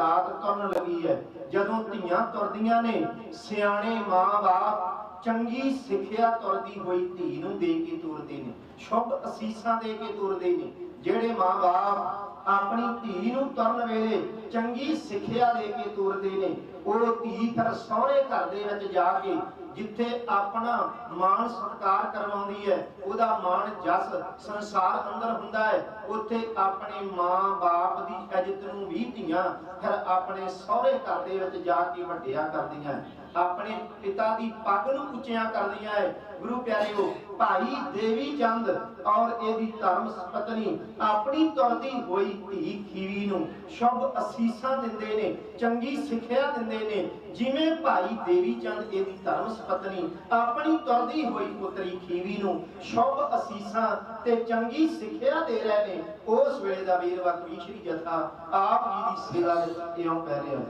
ਬਰਾਤ ਤੁਰਨ ਲੱਗੀ ਹੈ। ਜਦੋਂ ਧੀਆਂ ਤੁਰਦੀਆਂ ਨੇ, ਸਿਆਣੇ ਮਾਂ-ਬਾਪ ਚੰਗੀ ਸਿੱਖਿਆ ਤੁਰਦੀ ਹੋਈ ਧੀ ਨੂੰ ਦੇ ਕੇ ਤੁਰਦੇ ਨੇ, ਸ਼ੁਭ ਅਸੀਸਾਂ ਦੇ ਕੇ ਤੁਰਦੇ ਨੇ। ਜਿਹੜੇ ਮਾਂ-ਬਾਪ ਆਪਣੀ ਧੀ ਨੂੰ ਤੁਰਨ ਵੇਲੇ ਚੰਗੀ ਸਿੱਖਿਆ ਦੇ ਕੇ ਤੁਰਦੇ ਨੇ। ਉਹ ਧੀ ਫਿਰ ਸਹੁਰੇ ਘਰ ਦੇ ਵਿੱਚ ਜਾ ਕੇ ਜਿੱਥੇ ਆਪਣਾ ਮਾਣ ਸਤਕਾਰ ਕਰਵਾਉਂਦੀ ਹੈ, ਉਹਦਾ ਮਾਣ ਜਸ ਸੰਸਾਰ ਅੰਦਰ ਹੁੰਦਾ ਹੈ। ਉੱਥੇ ਆਪਣੇ ਮਾਂ-ਬਾਪ ਦੀ ਇੱਜ਼ਤ ਨੂੰ ਵੀ ਧੀਆਂ ਫਿਰ ਆਪਣੇ ਸਹੁਰੇ ਘਰ ਦੇ ਵਿੱਚ ਜਾ ਕੇ ਵੱਡਿਆ ਕਰਦੀਆਂ ਆਪਣੇ ਪਿਤਾ ਦੀ ਪੱਗ ਨੂੰ ਉੱਚਿਆਂ ਕਰਦੀਆਂ ਹੈ। ਗੁਰੂ ਪਿਆਰਿਓ, ਭਾਈ ਦੇਵੀ ਚੰਦ ਔਰ ਇਹਦੀ ਧਰਮ ਪਤਨੀ ਆਪਣੀ ਤੁਰਦੀ ਹੋਈ ਧੀ ਖੀਵੀ ਨੂੰ ਸ਼ੁਭ ਅਸੀਸਾਂ ਦਿੰਦੇ ਨੇ, ਚੰਗੀ ਸਿੱਖਿਆ ਦਿੰਦੇ ਨੇ। ਜਿਵੇਂ ਭਾਈ ਦੇਵੀ ਚੰਦ ਇਹਦੀ ਧਰਮ ਪਤਨੀ ਆਪਣੀ ਤੁਰਦੀ ਹੋਈ ਪੁੱਤਰੀ ਖੀਵੀ ਨੂੰ ਸ਼ੁਭ ਅਸੀਸਾਂ ਤੇ ਚੰਗੀ ਸਿੱਖਿਆ ਦੇ ਰਹੇ ਨੇ, ਉਸ ਵੇਲੇ ਦਾ ਵੀਰ ਵਕਰੀ ਸ਼੍ਰੀ ਜਥਾ ਆਪ ਜੀ ਦੀ ਸੇਵਾ ਵਿੱਚ ਇਉਂ ਕਹਿ ਰਿਹਾ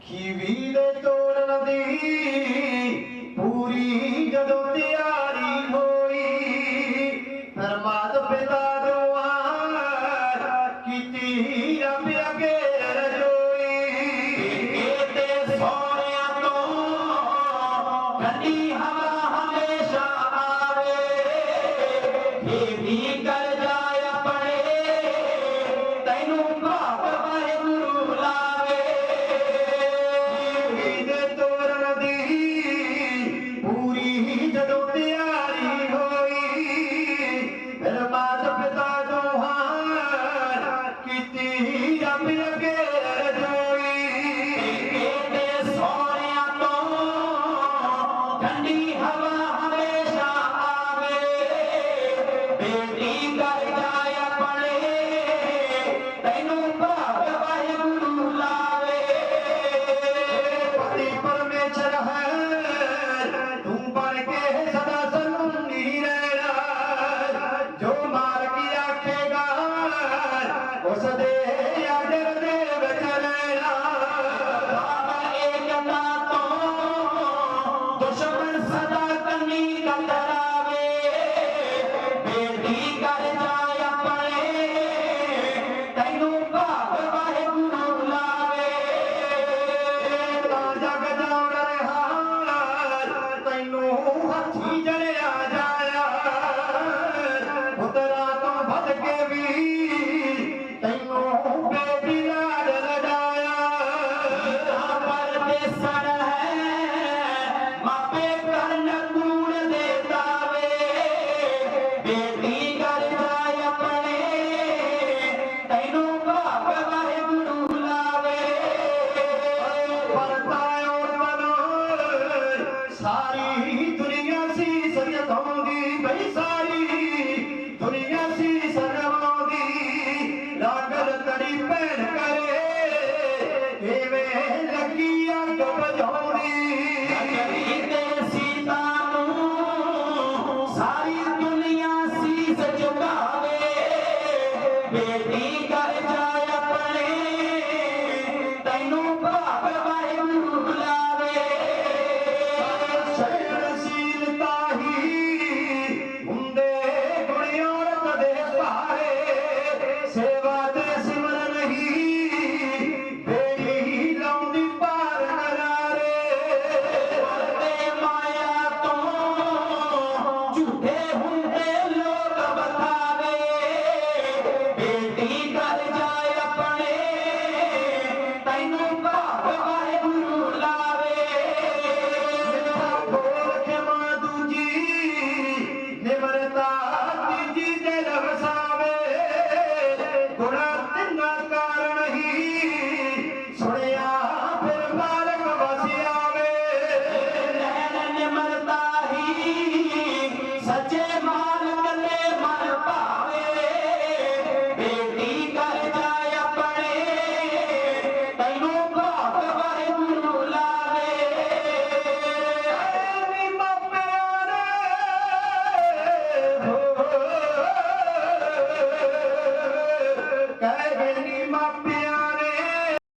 ਖੀਵੀ ਦੇ हमेशा Amen. ਬੇਟੀ ਕਰ ਜਾ ਆਪਣੇ ਤੈਨੂੰ ਭਾਗ ਵਾਹਿਗੁਰੂ ਬੁਲਾਵੇ ਸ਼ਰਨਸ਼ੀਲ ਤਾਹੀ ਹੁੰਦੇ ਗੁਣਿਆਰਤ ਦੇ ਭਾਰੇ ਸੇਵਾ ਤੇ ਸਿਮਰਨ ਹੀ ਬੇੜੀ ਲਾਉਂਦੀ ਪਾਰ ਨਰਾਰੇ ਤੇ ਮਾਇਆ ਤੋਂ ਝੂਠੇ